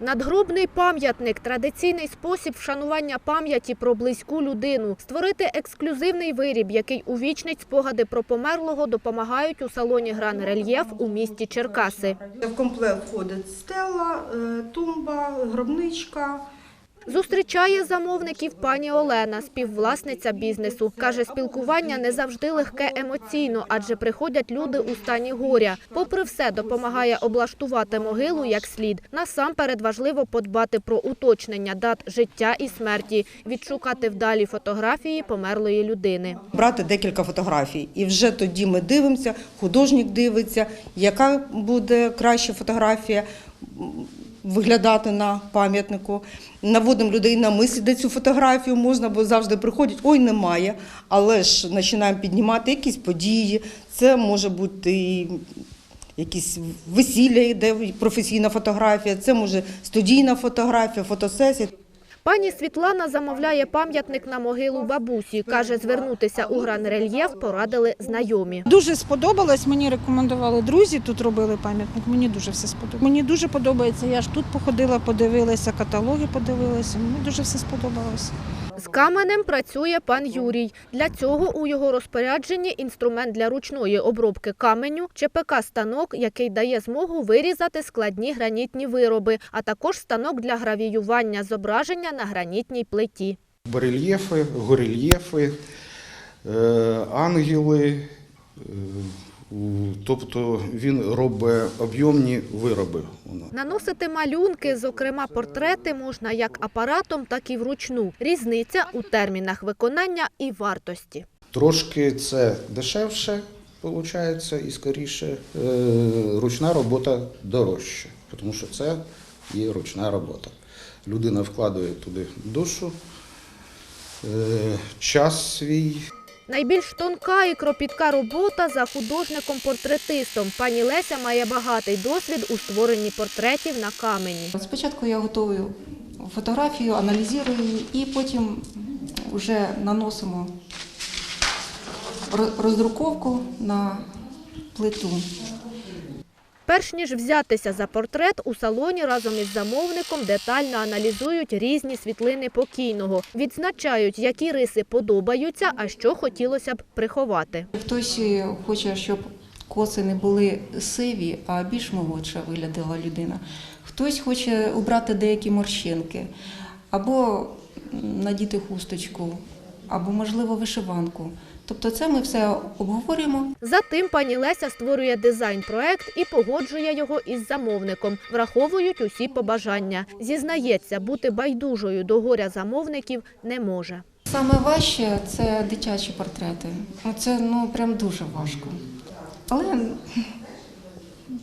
Надгробний пам'ятник традиційний спосіб вшанування пам'яті про близьку людину. Створити ексклюзивний виріб, який увічнить спогади про померлого, допомагають у салоні Гран Рельєф у місті Черкаси. В комплект входить стела, е, тумба, гробничка. Зустрічає замовників пані Олена, співвласниця бізнесу. Каже, спілкування не завжди легке емоційно, адже приходять люди у стані горя. Попри все, допомагає облаштувати могилу як слід. Насамперед важливо подбати про уточнення дат життя і смерті, відшукати вдалі фотографії померлої людини. Брати декілька фотографій. І вже тоді ми дивимося, художник дивиться, яка буде краща фотографія виглядати на пам'ятнику. Наводимо людей на мислі, де цю фотографію можна, бо завжди приходять, ой, немає. Але ж починаємо піднімати якісь події. Це може бути і якісь весілля, де професійна фотографія, це може студійна фотографія, фотосесія. Пані Світлана замовляє пам'ятник на могилу бабусі. Каже, звернутися у Гран Рельєф порадили знайомі. Дуже сподобалось, мені рекомендували друзі, тут робили пам'ятник. Мені дуже все сподобалось. Мені дуже подобається. Я ж тут походила, подивилася, каталоги подивилася. Мені дуже все сподобалося. З каменем працює пан Юрій. Для цього у його розпорядженні інструмент для ручної обробки каменю, ЧПК-станок, який дає змогу вирізати складні гранітні вироби, а також станок для гравіювання зображення на гранітній плиті. барельєфи, горельєфи, е, ангели. Тобто він робить об'ємні вироби. Наносити малюнки, зокрема портрети, можна як апаратом, так і вручну. Різниця у термінах виконання і вартості. Трошки це дешевше, виходить, і скоріше е, ручна робота дорожча, тому що це є ручна робота. Людина вкладає туди душу, е, час свій. Найбільш тонка і кропітка робота за художником-портретистом. Пані Леся має багатий досвід у створенні портретів на камені. Спочатку я готую фотографію, аналізую її і потім вже наносимо ро- роздруковку на плиту. Перш ніж взятися за портрет, у салоні разом із замовником детально аналізують різні світлини покійного, відзначають, які риси подобаються, а що хотілося б приховати. Хтось е, хоче, щоб коси не були сиві, а більш молодша виглядала людина. Хтось хоче убрати деякі морщинки, або надіти хусточку, або, можливо, вишиванку. Тобто це ми все обговорюємо. Затим пані Леся створює дизайн-проект і погоджує його із замовником. Враховують усі побажання. Зізнається, бути байдужою до горя замовників не може. Саме важче це дитячі портрети. Це ну прям дуже важко. Але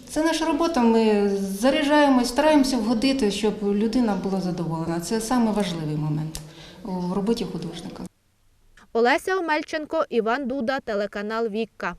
це наша робота. Ми заряджаємось, стараємося вгодити, щоб людина була задоволена. Це саме важливий момент в роботі художника. Олеся Омельченко, Іван Дуда, телеканал Вікка.